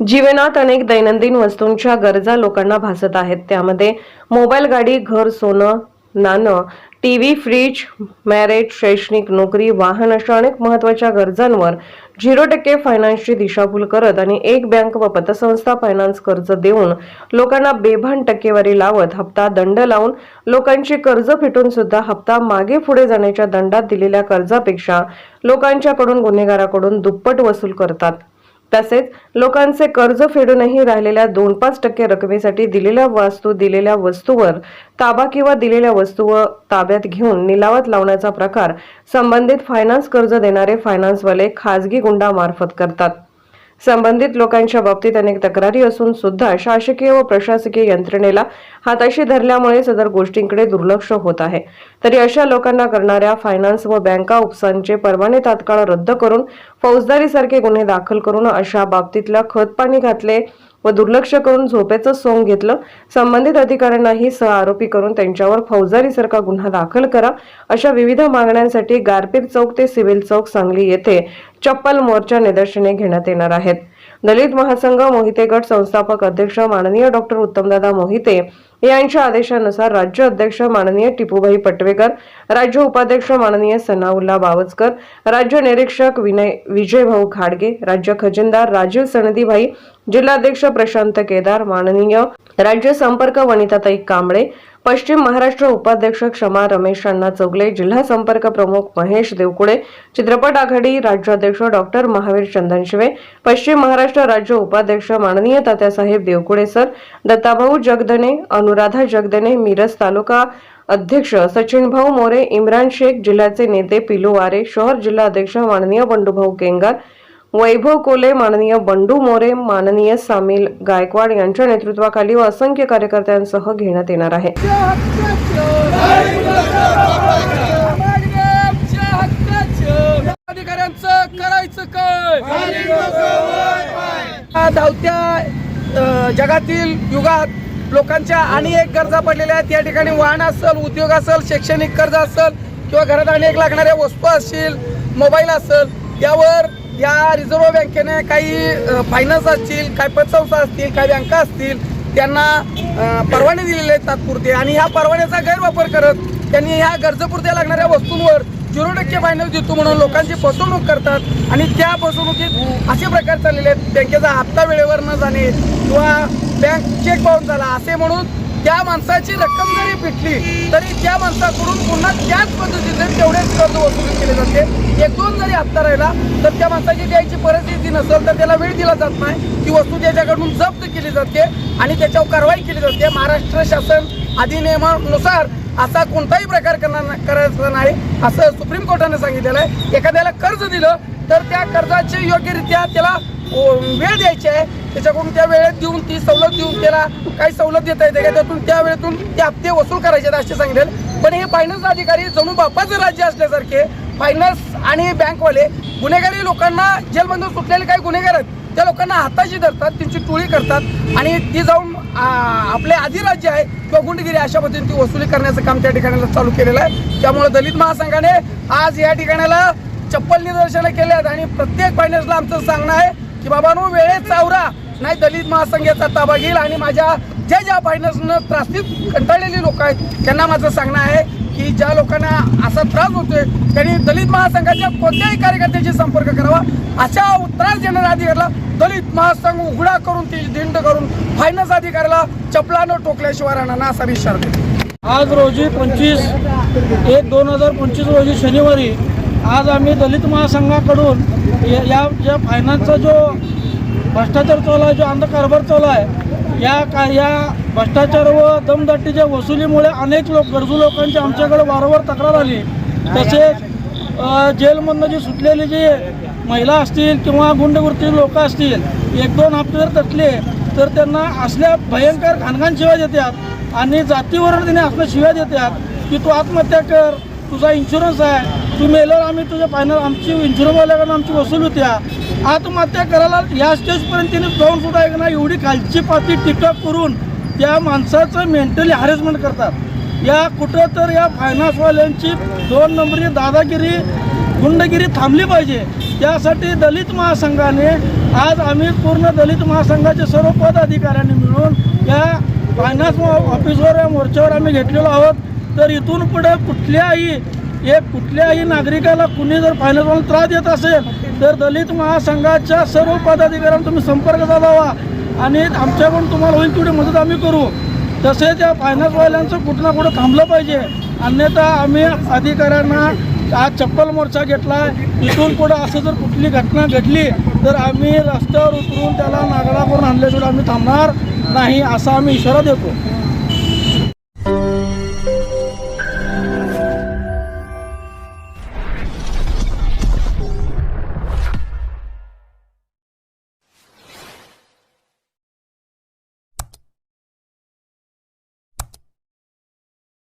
जीवनात अनेक दैनंदिन वस्तूंच्या गरजा लोकांना भासत आहेत. त्यामध्ये मोबाईल गाडी घर सोनं नाणं टीव्ही फ्रीज मॅरेज शैक्षणिक नोकरी वाहन अशा अनेक महत्त्वाच्या गरजांवर झिरो टक्के फायनान्सची दिशाभूल करत आणि एक बँक व पतसंस्था फायनान्स कर्ज देऊन लोकांना बेभान टक्केवारी लावत हप्ता दंड लावून लोकांची कर्ज फिटून सुद्धा हप्ता मागे पुढे जाण्याच्या दंडात दिलेल्या कर्जापेक्षा लोकांच्याकडून गुन्हेगाराकडून दुप्पट वसूल करतात. तसेच लोकांचे कर्ज फेडूनही राहिलेल्या दोन पाच टक्के रकमेसाठी दिलेल्या वास्तू दिलेल्या वस्तूवर ताबा किंवा दिलेल्या वस्तू व ताब्यात घेऊन निलावात लावण्याचा प्रकार संबंधित फायनान्स कर्ज देणारे फायनान्सवाले खाजगी गुंडामार्फत करतात. संबंधित लोकांच्या बाबतीत अनेक तक्रारी असून सुद्धा शासकीय व प्रशासकीय यंत्रणेला हाताशी धरल्यामुळे सदर गोष्टींकडे दुर्लक्ष होत आहे. तरी अशा लोकांना करणाऱ्या फायनान्स व बँका उपसांचे परवाने तात्काळ रद्द करून फौजदारीसारखे गुन्हे दाखल करून अशा बाबतीतला खतपाणी घातले व दुर्लक्ष करून झोपेचं सोंग घेतलं. संबंधित अधिकाऱ्यांनाही सह आरोपी करून त्यांच्यावर फौजदारीसारखा गुन्हा दाखल करा. अशा विविध मागण्यांसाठी गारपीट चौक ते सिव्हिल चौक सांगली येथे चप्पल मोर्चा निदर्शने घेण्यात येणार आहेत. दलित महासंघ मोहिते गट संस्थापक अध्यक्ष माननीय डॉक्टर उत्तमदादा मोहिते यांच्या आदेशानुसार राज्य अध्यक्ष माननीय टिपूभाई पटवेकर राज्य उपाध्यक्ष माननीय सनाउल्ला बावचकर राज्य निरीक्षक विनय विजयभाऊ खाडगे राज्य खजिनदार राजीव सनदीभाई जिल्हाध्यक्ष प्रशांत केदार माननीय राज्य संपर्क वनिताताई कांबळे पश्चिम महाराष्ट्र उपाध्यक्ष क्षमा रमेश अण्णा चौगले जिल्हा संपर्क प्रमुख महेश देवकुळे चित्रपट आघाडी राज्याध्यक्ष डॉक्टर महावीर चंदनशिवे पश्चिम महाराष्ट्र राज्य उपाध्यक्ष माननीय तात्यासाहेब देवकुळे सर दत्ताभाऊ जगदने अनु अनुराधा जगदने मिरज तालुका अध्यक्ष सचिनभाऊ मोरे इम्रान शेख जिल्ह्याचे नेते पिलू वारे शहर जिल्हा अध्यक्ष माननीय बंडूभाऊ केंगार वैभव कोले माननीय बंडू मोरे माननीय सामील गायकवाड यांच्या नेतृत्वाखाली व असंख्य कार्यकर्त्यांसह घेण्यात येणार आहे. करायचं काय? धावत्या जगातील युगात लोकांच्या आणि एक गरजा पडलेल्या आहेत. या ठिकाणी वाहन असेल उद्योग असेल शैक्षणिक कर्ज असेल किंवा घरात अनेक लागणाऱ्या वस्तू असतील मोबाईल असेल यावर या रिझर्व्ह बँकेने काही फायनान्स असतील काही पतसंस्था असतील काही बँका असतील त्यांना परवाने दिलेले आहेत तात्पुरते. आणि ह्या परवान्याचा गैरवापर करत त्यांनी ह्या गरजेपुरत्या लागणाऱ्या वस्तूंवर झिरो टक्के फायनान्स देतो म्हणून लोकांची फसवणूक करतात. आणि त्या फसवणुकीत असे प्रकार चाललेले आहेत बँकेचा हप्ता वेळेवर न जाणे किंवा बँक चेक बाउन्स झाला असे म्हणून त्या माणसाची रक्कम जरी पिटली तरी त्या माणसाकडून पुन्हा त्याच पद्धतीने तेवढेच कर्ज वसूल केले जाते. एक दोन जरी हप्ता राहिला तर त्या माणसाची द्यायची परिस्थिती नसेल तर त्याला वेळ दिला जात नाही. ती वस्तू त्याच्याकडून जप्त केली जाते आणि त्याच्यावर कारवाई केली जाते. महाराष्ट्र शासन अधिनियमानुसार असा कोणताही प्रकार करणार ना- करायचा नाही असं सुप्रीम कोर्टाने सांगितलेलं आहे. एखाद्याला कर्ज दिलं तर त्या कर्जाचे योग्यरित्या त्याला वेळ द्यायची आहे. त्याच्याकडून त्या वेळेत देऊन ती सवलत देऊन त्याला काही सवलत देता येते का? त्यातून त्या वेळेतून ते हप्ते वसूल करायचे आहेत असे सांगितले पण हे फायनान्स अधिकारी जणू बापाचं राज्य असल्यासारखे फायनान्स आणि बँकवाले गुन्हेगारी लोकांना जेलमधून सुटलेले काही गुन्हेगार आहेत त्या लोकांना हाताशी धरतात त्यांची टोळी करतात आणि ती जाऊन आ, आपले अधिराज्य आहे किंवा गुंडगिरी अशा पद्धतीने ती वसुली करण्याचं काम त्या ठिकाणाला चालू केलेलं आहे. त्यामुळे दलित महासंघाने आज या ठिकाणाला चप्पल निदर्शनं केले आहेत आणि प्रत्येक फायनान्सला आमचं सांगणं आहे की बाबांनो वेळेत चावरा नाही दलित महासंघाचा ताबा घेईल आणि माझ्या ज्या ज्या फायनान्सनं त्रासित कंटाळलेली लोक आहेत त्यांना माझं सांगणं आहे की ज्या लोकांना असा त्रास होतोय त्यांनी दलित महासंघाच्या कोणत्याही कार्यकर्त्याशी संपर्क करावा अशा त्रास देणाऱ्या अधिकाऱ्याला दलित महासंघ उघडा करून ती दिंड करून फायनान्स अधिकाऱ्याला चपलानं टोकल्याशिवाय राहणार नाही असा विचार आज रोजी पंचवीस एक दोन हजार पंचवीस रोजी शनिवारी आज आम्ही दलित महासंघाकडून या या ज्या फायनान्सचा जो भ्रष्टाचार चालू आहे जो अंधकारभार चालू आहे या का या भ्रष्टाचार व दमदाटीच्या वसुलीमुळे अनेक लोक गरजू लोकांची आमच्याकडे वारंवार तक्रार आली. तसेच जेलमधनं जी सुटलेली जी महिला असतील किंवा गुंडवृत्ती लोक असतील एक दोन हप्ते जर तटले तर त्यांना असल्या भयंकर घाणघाण शिव्या देतात आणि जातीवर त्यांनी असल्या शिव्या देतात की तू आत्महत्या कर तुझा इन्शुरन्स आहे तू मेल्यावर आम्ही तुझ्या फायनल आमची इन्शुरन्सवाल्याकडून आमची वसूल होत्या. आत्महत्या करायला या स्टेजपर्यंत तिने जाऊन सुद्धा एक ना एवढी खालची पाती टिकअप करून त्या माणसाचं मेंटली हॅरेसमेंट करतात. या कुठं तर या फायनान्सवाल्यांची दोन नंबरी दादागिरी गुंडगिरी थांबली पाहिजे. त्यासाठी दलित महासंघाने आज आम्ही पूर्ण दलित महासंघाचे सर्व पदाधिकाऱ्यांनी मिळून या फायनान्स ऑफिसवर या मोर्चावर आम्ही घेतलेलो आहोत. तर इथून पुढे कुठल्याही एक कुठल्याही नागरिकाला कुणी जर फायनान्सवाला त्रास देत असेल तर दलित महासंघाच्या सर्व पदाधिकाऱ्यांना तुम्ही संपर्क साधावा. आणि आमच्याकडून तुम्हाला होईल तेवढी मदत आम्ही करू. तसेच या फायनान्सवाल्यांचं कुठं ना कुठं थांबलं पाहिजे. अन्यथा आम्ही अधिकाऱ्यांना आज चप्पल मोर्चा घेतला आहे इथून पुढं असं जर कुठली घटना घडली तर आम्ही रस्त्यावर उतरून त्याला नागडा करून आणल्याशिवाय आम्ही थांबणार नाही असा आम्ही इशारा देतो.